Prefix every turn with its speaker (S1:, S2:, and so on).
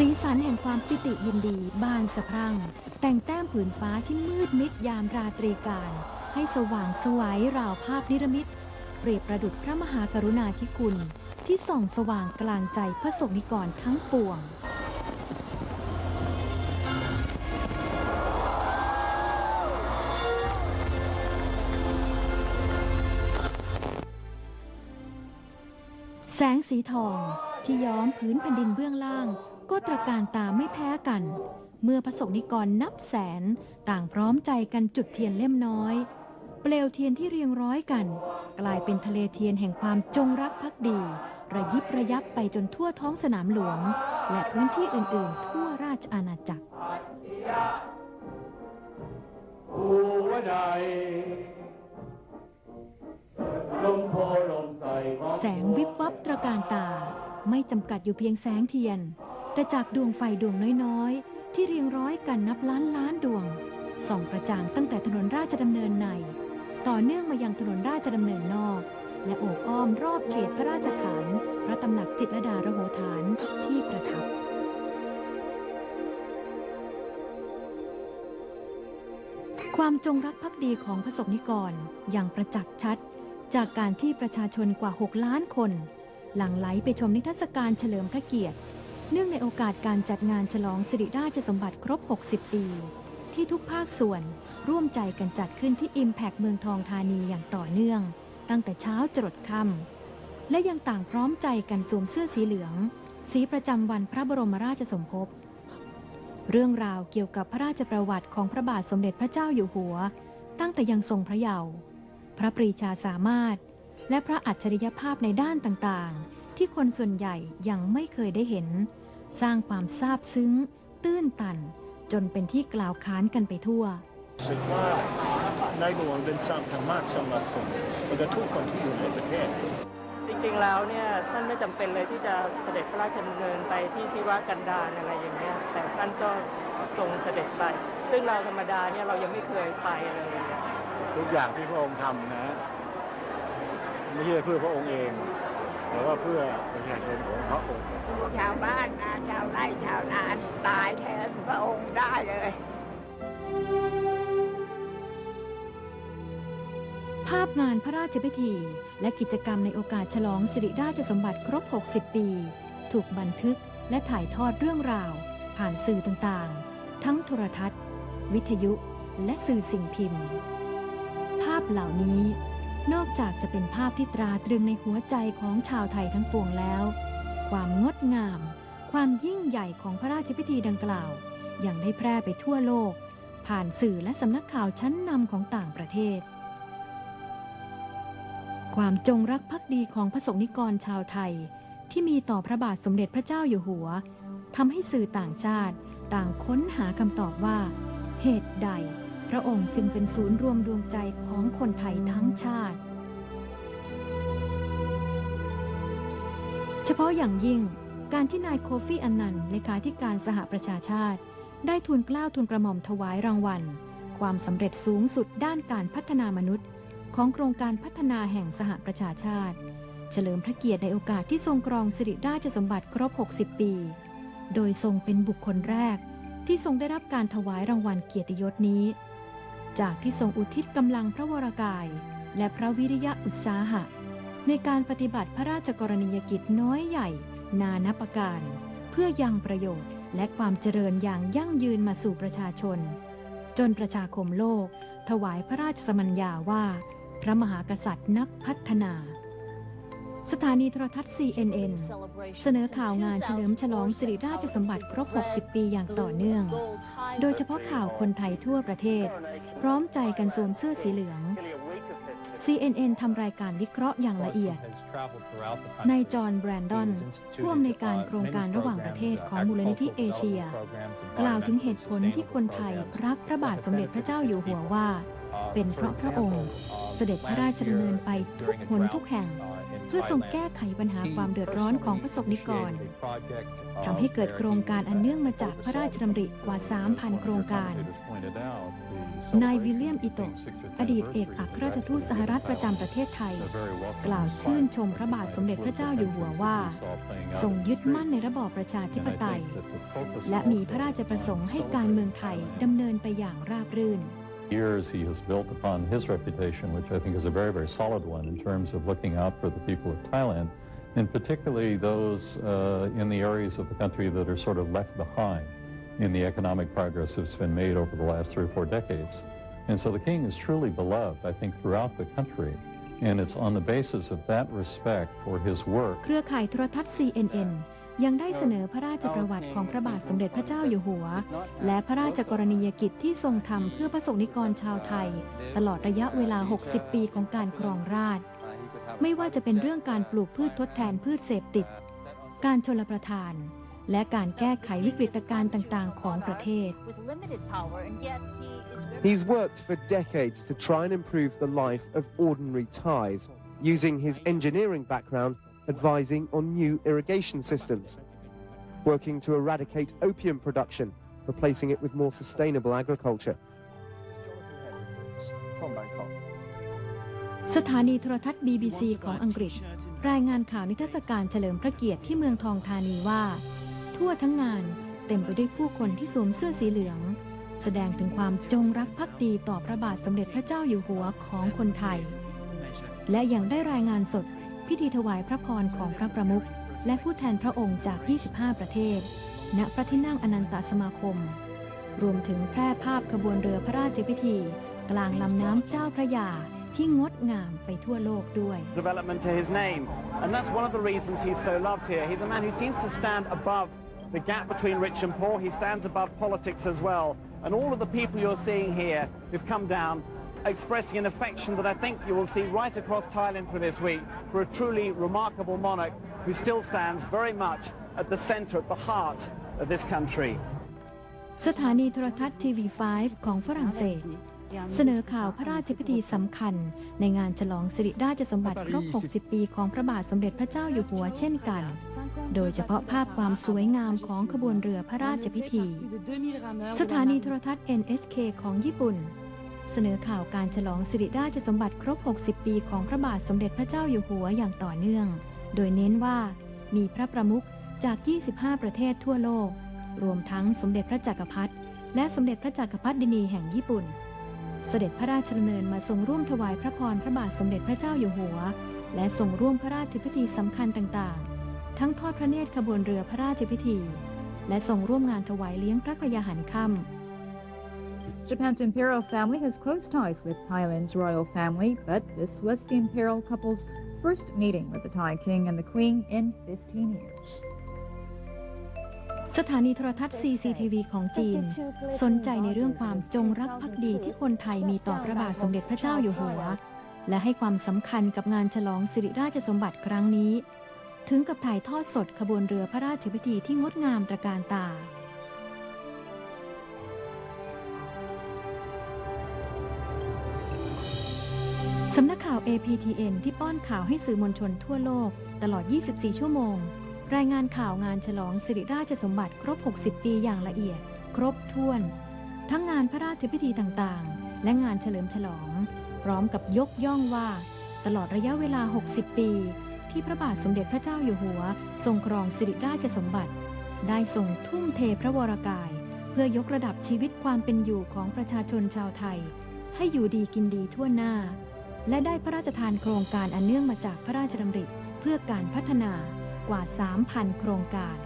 S1: สีสันแห่งความปิติยินดีบานสะพรั่ง แต่งแต้มผืนฟ้าที่มืดมิดยามราตรีการ ให้สว่างสวยราวภาพนิรมิตเปรียบประดุจพระมหากรุณาธิคุณ ที่ส่องสว่างกลางใจพระสงฆ์นิกรทั้งปวงแสงสีทองที่ย้อมพื้นแผ่นดินเบื้องล่าง ก็ตระการตาไม่แพ้กัน เมื่อพระสงฆ์นิกรนับแสนต่างพร้อมใจกันจุดเทียนเล่มน้อย เปลวเทียนที่เรียงร้อยกัน กลายเป็นทะเลเทียนแห่งความจงรักภักดี ระยิบระยับไปจนทั่วท้องสนามหลวง และพื้นที่อื่น ๆ ทั่วราชอาณาจักรแสงวิบวับตระการตา ไม่จำกัดอยู่เพียงแสงเทียน แต่จากดวงไฟดวงน้อยๆ ที่เรียงร้อยกันนับล้านล้านดวง ส่องกระจ่างตั้งแต่ถนนราชดำเนินใน ต่อเนื่องมายังถนนราชดำเนินนอก และโอบอ้อมรอบเขตพระราชฐาน พระตำหนักจิตรดาระโหฐานที่ประทับความจงรักภักดีของพระสงนิกรอย่างประจักษ์ชัด จากการที่ประชาชนกว่า 6 ล้านคน หลั่งไหลไปชมนิทรรศการเฉลิมพระเกียรติ เนื่องในโอกาสการจัดงานฉลองสิริราชสมบัติครบ 60 ปี ที่ทุกภาคส่วนร่วมใจกันจัดขึ้นที่ Impact เมืองทองธานีอย่างต่อเนื่อง ตั้งแต่เช้าจรดค่ำและยังต่างพร้อมใจกันสวมเสื้อสีเหลือง สีประจำวันพระบรมราชสมภพเรื่องราวเกี่ยวกับพระราชประวัติของพระบาทสมเด็จพระเจ้าอยู่หัว ตั้งแต่ยังทรงพระเยาว์พระปรีชาสามารถ และพระอัจฉริยภาพในด้านต่างๆ ที่คนส่วนใหญ่ยังไม่เคยได้เห็น สร้างความซาบซึ้ง ตื้นตัน จนเป็นที่กล่าวค้านกันไปทั่ว
S2: รู้สึกว่าในหลวงเป็นสำคัญมากสำหรับผมแล้วก็ทุกคนที่อยู่ในประเทศ
S3: จริงๆแล้วเนี่ยท่านไม่จำเป็นเลยที่จะเสด็จพระราชดำเนินไปที่ที่ว่ากันดารอะไรอย่างเงี้ยแต่ท่านก็ทรงเสด็จไป ซึ่งเราธรรมดาเนี่ยเรายังไม่เคยไปเลย
S2: ทุกอย่างที่พระองค์ทำนะ ไม่ใช่เพื่อพระองค์เอง แต่ว่าเพื่อประชาชนของพระองค์
S4: ชาวบ้านนะชาวไร่ชาวนาตายแทนพระองค์ได้เลย
S1: ภาพงานพระราชพิธี และกิจกรรมในโอกาสฉลองสิริราชสมบัติครบ 60 ปี ถูกบันทึกและถ่ายทอดเรื่องราว ผ่านสื่อต่างๆ ทั้งโทรทัศน์ วิทยุ และสื่อสิ่งพิมพ์ ภาพเหล่านี้ นอกจากจะเป็นภาพที่ตราตรึงในหัวใจของชาวไทยทั้งปวงแล้ว ความงดงาม ความยิ่งใหญ่ของพระราชพิธีดังกล่าว ยังได้แพร่ไปทั่วโลก ผ่านสื่อและสำนักข่าวชั้นนำของต่างประเทศ ความจงรักภักดีของพระสงฆ์นิกรชาวไทย ที่มีต่อพระบาทสมเด็จพระเจ้าอยู่หัวทำให้สื่อต่างชาติ ต่างค้นหาคำตอบว่า เหตุใด พระองค์จึงเป็นศูนย์รวมดวงใจของคนไทยทั้งชาติ เฉพาะอย่างยิ่งการที่นายโคฟี่อันนันต์เลขาธิการสหประชาชาติ ได้ทูลเกล้าทูลกระหม่อมถวายรางวัล ความสำเร็จสูงสุดด้านการพัฒนามนุษย์ ของโครงการพัฒนาแห่งสหประชาชาติ เฉลิมพระเกียรติในโอกาสที่ทรงครองสิริราชสมบัติครบ 60 ปี โดยทรงเป็นบุคคลแรก ที่ทรงได้รับการถวายรางวัลเกียรติยศนี้ จากที่ทรงอุทิศกำลังพระวรากาย และพระวิริยะอุตสาหะ ในการปฏิบัติพระราชกรณียกิจน้อยใหญ่ นานับประการ เพื่อยังประโยชน์และความเจริญอย่างยั่งยืนมาสู่ประชาชน จนประชาคมโลก ถวายพระราชสมัญญาว่า พระมหากษัตริย์นักพัฒนา สถานีโทรทัศน์ CNN เสนอข่าวงานเฉลิมฉลองสิริราชสมบัติครบ 60 ปีอย่างต่อเนื่อง โดยเฉพาะข่าวคนไทยทั่วประเทศ พร้อมใจกันสวมเสื้อสีเหลือง CNN ทำรายการวิเคราะห์อย่างละเอียดนายจอห์นแบรนดอนผู้อำนวยการโครงการระหว่างประเทศของมูลนิธิเอเชีย กล่าวถึงเหตุผลที่คนไทยรักพระบาทสมเด็จพระเจ้าอยู่หัวว่า เป็นเพราะพระองค์เสด็จพระราชดำเนินไปทุกหนทุกแห่ง เพื่อทรงแก้ไขปัญหาความเดือดร้อนของพระสงนิกรทำให้เกิดโครงการอันเนื่องมาจากพระราชดำริกว่า 3,000 โครงการ นายวิลเลียมอิโตะอดีตเอกอัครราชทูตสหรัฐประจำประเทศไทย กล่าวชื่นชมพระบาทสมเด็จพระเจ้าอยู่หัวว่า ทรงยึดมั่นในระบอบประชาธิปไตย และมีพระราชประสงค์ให้การเมืองไทยดำเนินไปอย่างราบรื่น
S5: years he has built upon his reputation, which I think is a very, very solid one in terms of looking out for the people of Thailand, and particularly those uh, in the areas of the country that are sort of left behind in the economic progress that's been made over the last three or four decades. And so the king is truly beloved, I think, throughout the country. And it's on the basis of that respect for his work
S1: เครือข่ายโทรทัศน์ CNN ยังได้เสนอพระราชประวัติของพระบาทสมเด็จพระเจ้าอยู่หัว และพระราชกรณียกิจที่ทรงทำเพื่อพระสงฆ์นิกรชาวไทย ตลอดระยะเวลา 60 ปีของการครองราชไม่ว่าจะเป็นเรื่องการปลูกพืชทดแทนพืชเสพติด การชลประทาน และการแก้ไขวิกฤตการณ์ต่างๆ ของประเทศ
S6: He's worked for decades to try and improve the life of ordinary Thais, using his engineering background advising on new irrigation systems, working to eradicate opium production, replacing it with more sustainable agriculture.
S1: สถานีโทรทัศน์ BBC ของอังกฤษ รายงานข่าวนิทรรศการเฉลิมพระเกียรติที่เมืองทองธานีว่า ทั่วทั้งงานเต็มไปด้วยผู้คนที่สวมเสื้อสีเหลือง แสดงถึงความจงรักภักดีต่อพระบาทสมเด็จพระเจ้าอยู่หัวของคนไทย และยังได้รายงานสด พิธีถวายพระพรของพระประมุขและผู้แทนพระองค์จาก 25 ประเทศ ณ พระที่นั่งอนันตสมาคม รวมถึงแพร่ภาพขบวนเรือพระราชพิธี กลางลำน้ำเจ้าพระยาที่งดงามไปทั่วโลกด้วย
S7: development to his name. And that's one of the reasons he's so loved here. He's a man who seems to stand above the gap between rich and poor. He stands above politics as well. And all of the people you're seeing here who've come down expressing an affection that I think you will see right across Thailand for this week for a truly remarkable monarch who still stands very much at the center, at the heart of this country.
S1: สถานีโทรทัศน์ทีวี 5 ของฝรั่งเศส เสนอข่าวพระราชพิธีสำคัญ ในงานฉลองสิริราชสมบัติครบ 60 ปีของพระบาทสมเด็จพระเจ้าอยู่หัวเช่นกัน โดยเฉพาะภาพความสวยงามของขบวนเรือพระราชพิธี สถานีโทรทัศน์ NHK ของญี่ปุ่น เสนอข่าวการฉลองสิริราชสมบัติครบ 60 ปีของพระบาทสมเด็จพระเจ้าอยู่หัวอย่างต่อเนื่อง โดยเน้นว่ามีพระประมุขจาก 25 ประเทศทั่วโลก รวมทั้งสมเด็จพระจักรพรรดิและสมเด็จพระจักรพรรดินีแห่งญี่ปุ่น เสด็จพระราชดำเนินมาทรงร่วมถวายพระพรพระบาทสมเด็จพระเจ้าอยู่หัว และทรงร่วมพระราชพิธีสำคัญต่างๆ ทั้งทอดพระเนตรขบวนเรือพระราชพิธี และทรงร่วมงานถวายเลี้ยงพระกระยาหารค่ำ
S8: Japan's imperial family has close ties with Thailand's royal family, but this was the imperial couple's first meeting with the Thai king and the queen in 15 years.
S1: สถานีโทรทัศน์ CCTV ของจีน สนใจในเรื่องความจงรักภักดีที่คนไทยมีต่อพระบาทสมเด็จพระเจ้าอยู่หัว และให้ความสำคัญกับงานฉลองสิริราชสมบัติครั้งนี้ ถึงกับถ่ายทอดสดขบวนเรือพระราชพิธีที่งดงามตระการตา สำนักข่าว APTN ที่ป้อนข่าวให้สื่อมวลชนทั่วโลก ตลอด 24 ชั่วโมง รายงานข่าวงานฉลองสิริราชสมบัติครบ 60 ปีอย่างละเอียด ครบถ้วน ทั้งงานพระราชพิธีต่างๆ และงานเฉลิมฉลอง พร้อมกับยกย่องว่า ตลอดระยะเวลา 60 ปี ที่พระบาทสมเด็จพระเจ้าอยู่หัว ทรงครองสิริราชสมบัติ ได้ทรงทุ่มเทพระวรกาย เพื่อยกระดับชีวิตความเป็นอยู่ของประชาชนชาวไทย ให้อยู่ดีกินดีทั่วหน้า และได้พระราชทานโครงการอันเนื่องมาจากพระราชดำริ เพื่อการพัฒนากว่า 3,000 โครงการ